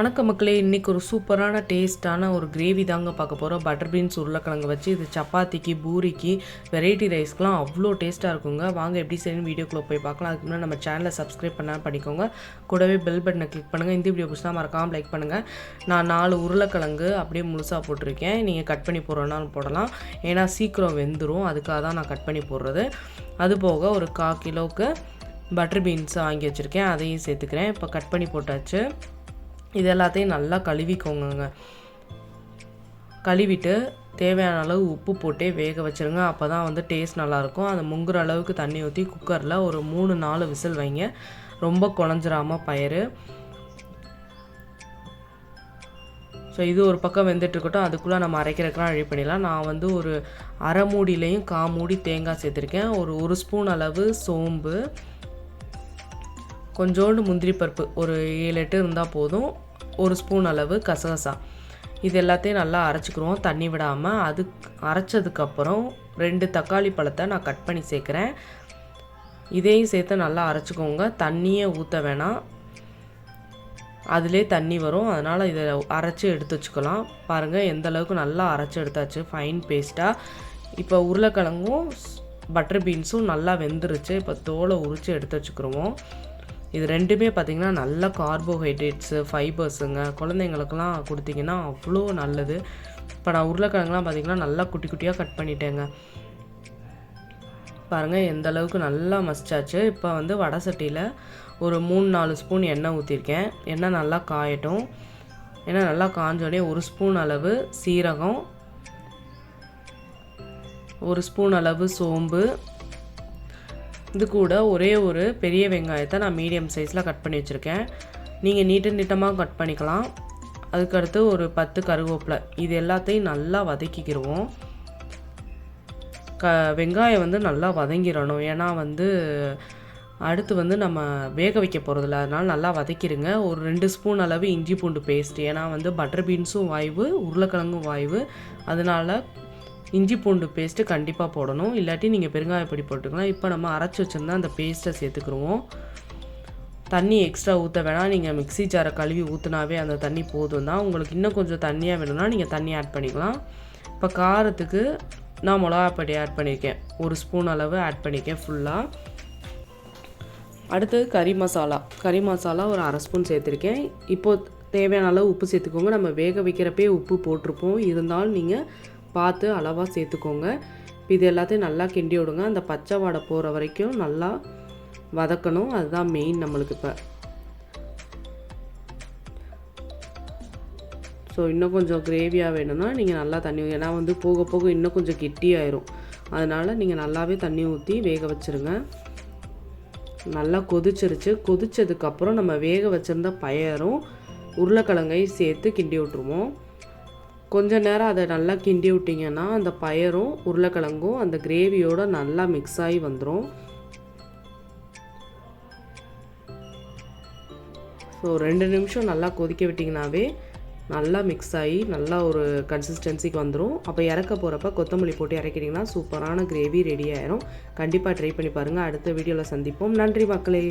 வணக்க மக்களே இன்றைக்கி ஒரு சூப்பரான டேஸ்ட்டான ஒரு கிரேவி தாங்க பார்க்க போகிறோம் பட்டர் பீன்ஸ் உருளைக்கிழங்கு வச்சு இது சப்பாத்திக்கு பூரிக்கு வெரைட்டி ரைஸ்க்குலாம் அவ்வளோ டேஸ்ட்டாக இருக்குங்க. வாங்க எப்படி செய்யணும் வீடியோக்குள்ளே போய் பார்க்கலாம். அதுக்கு முன்னாடி நம்ம சேனலை சப்ஸ்கிரைப் பண்ணால் பண்ணிக்கோங்க கூடவே பெல் பட்டனை கிளிக் பண்ணுங்கள் இந்த வீடியோ பிடிச்சா மறக்காமல் லைக் பண்ணுங்கள் நான் நாலு உருளைக்கிழங்கு அப்படியே முழுசாக போட்டிருக்கேன். நீங்கள் கட் பண்ணி போடுறனாலும் போடலாம். ஏன்னா சீக்கிரம் வெந்துடும் அதுக்காக தான் நான் கட் பண்ணி போடுறது. அது போக ஒரு கா கிலோவுக்கு பட்டர் பீன்ஸ் வாங்கி வச்சுருக்கேன். அதையும் சேர்த்துக்கிறேன். இப்போ கட் பண்ணி போட்டாச்சு. இது எல்லாத்தையும் நல்லா கழுவிக்கோங்க கழுவிட்டு தேவையான அளவு உப்பு போட்டே வேக வச்சுருங்க. அப்போ தான் வந்து டேஸ்ட் நல்லாயிருக்கும். அது முங்குற அளவுக்கு தண்ணி ஊற்றி குக்கரில் ஒரு மூணு நாலு விசில் வைங்க. ரொம்ப குழஞ்சிராமல் பயிறு. ஸோ இது ஒரு பக்கம் வெந்துட்டுருக்கட்டும். அதுக்குள்ளே நம்ம அரைக்கிறதுக்கெலாம் ரெடி பண்ணிடலாம். நான் வந்து ஒரு அரை மூடிலையும் கா மூடி தேங்காய் சேர்த்துருக்கேன். ஒரு ஒரு ஸ்பூன் அளவு சோம்பு. கொஞ்சோண்டு முந்திரி பருப்பு ஒரு ஏழு எட்டு இருந்தால் போதும். ஒரு ஸ்பூன் அளவு கசகசா. இது எல்லாத்தையும் நல்லா அரைச்சிக்கிருவோம். தண்ணி விடாமல் அது அரைச்சதுக்கப்புறம் ரெண்டு தக்காளி பழத்தை நான் கட் பண்ணி சேர்க்குறேன். இதையும் சேர்த்து நல்லா அரைச்சிக்கோங்க. தண்ணியே ஊற்ற வேணாம். அதிலே தண்ணி வரும். அதனால் இதை அரைச்சி எடுத்து வச்சுக்கலாம். பாருங்கள் எந்த அளவுக்கு நல்லா அரைச்சி எடுத்தாச்சு. ஃபைன் பேஸ்ட்டாக இப்போ உருளைக்கிழங்கும் பட்டர் பீன்ஸும் நல்லா வெந்துருச்சு. இப்போ தோலை உரித்து எடுத்து வச்சுக்கிருவோம். இது ரெண்டுமே பார்த்திங்கன்னா நல்ல கார்போஹைட்ரேட்ஸு ஃபைபர்ஸுங்க. குழந்தைங்களுக்கெல்லாம் கொடுத்தீங்கன்னா அவ்வளோ நல்லது. இப்போ நான் உருளைக்கிழங்குலாம் பார்த்திங்கன்னா நல்லா குட்டி குட்டியாக கட் பண்ணிட்டேங்க. பாருங்கள் எந்த அளவுக்கு நல்லா மசிச்சாச்சு. இப்போ வந்து வடை சட்டியில் ஒரு மூணு நாலு ஸ்பூன் எண்ணெய் ஊற்றிருக்கேன் எண்ணெய் நல்லா காயட்டும். எண்ணெய் நல்லா காஞ்சோடனே ஒரு ஸ்பூன் அளவு சீரகம் ஒரு ஸ்பூன் அளவு சோம்பு இது கூட ஒரே ஒரு பெரிய வெங்காயத்தை நான் மீடியம் சைஸில் கட் பண்ணி வச்சுருக்கேன். நீங்கள் நீட்டு நீட்டமாக கட் பண்ணிக்கலாம். அதுக்கடுத்து ஒரு பத்து கருவேப்பிலை. இது எல்லாத்தையும் நல்லா வதக்கிக்கிடுவோம் க வெங்காயம் வந்து நல்லா வதங்கிடணும் ஏன்னா வந்து அடுத்து வந்து நம்ம வேக வைக்க போகிறதில்ல அதனால் நல்லா வதக்கிடுங்க ஒரு ரெண்டு ஸ்பூன் அளவு இஞ்சி பூண்டு பேஸ்ட். ஏன்னா வந்து பட்டர் பீன்ஸும் வாய்வு உருளைக்கிழங்கும் வாய்வு. அதனால் இஞ்சி பூண்டு பேஸ்ட்டு கண்டிப்பாக போடணும். இல்லாட்டி நீங்கள் பெருங்காயப்பொடி போட்டுக்கலாம். இப்போ நம்ம அரைச்சி வச்சுருந்தா அந்த பேஸ்ட்டை சேர்த்துக்குருவோம். தண்ணி எக்ஸ்ட்ரா ஊற்ற வேணாம். நீங்கள் மிக்ஸி ஜாரை கழுவி ஊற்றுனாவே அந்த தண்ணி போதும் தான். உங்களுக்கு இன்னும் கொஞ்சம் தண்ணியாக வேணும்னா நீங்கள் தண்ணி ஆட் பண்ணிக்கலாம். இப்போ காரத்துக்கு நான் மிளகாப்பொடி ஆட் பண்ணியிருக்கேன் ஒரு ஸ்பூன் அளவு ஆட் பண்ணியிருக்கேன் ஃபுல்லாக அடுத்தது கறி மசாலா. கறி மசாலா ஒரு அரை ஸ்பூன் சேர்த்துருக்கேன். இப்போது தேவையான அளவு உப்பு சேர்த்துக்கோங்க. நம்ம வேக வைக்கிறப்பே உப்பு போட்டிருப்போம். இருந்தாலும் நீங்கள் பார்த்து அளவாக சேர்த்துக்கோங்க. இப்போ இது எல்லாத்தையும் நல்லா கிண்டி விடுங்க. அந்த பச்சை வாடை போகிற வரைக்கும் நல்லா வதக்கணும். அதுதான் மெயின் நம்மளுக்கு இப்போ. ஸோ இன்னும் கொஞ்சம் கிரேவியாக வேணும்னா நீங்கள் நல்லா தண்ணி ஏன்னா வந்து போக போக இன்னும் கொஞ்சம் கெட்டியாயிரும் அதனால் நீங்கள் நல்லாவே தண்ணி ஊற்றி வேக வச்சுருங்க. நல்லா கொதிச்சிருச்சு. கொதிச்சதுக்கப்புறம் நம்ம வேக வச்சுருந்த பயரும் உருளைக்கிழங்கையும் சேர்த்து கிண்டி விட்ருவோம் கொஞ்ச நேரம் அதை நல்லா கிண்டி விட்டிங்கன்னா அந்த பயரும் உருளைக்கிழங்கும் அந்த கிரேவியோட நல்லா மிக்ஸ் ஆகி வந்துடும் ஸோ ரெண்டு நிமிஷம் நல்லா கொதிக்க விட்டிங்கனாவே நல்லா மிக்ஸ் ஆகி நல்லா ஒரு கன்சிஸ்டன்சிக்கு வந்துடும் அப்போ இறக்க போகிறப்ப கொத்தமல்லி போட்டு இறக்கிட்டிங்கன்னா சூப்பரான கிரேவி ரெடி ஆயிரும். கண்டிப்பாக ட்ரை பண்ணி பாருங்கள் அடுத்த வீடியோவில் சந்திப்போம். நன்றி மக்களே.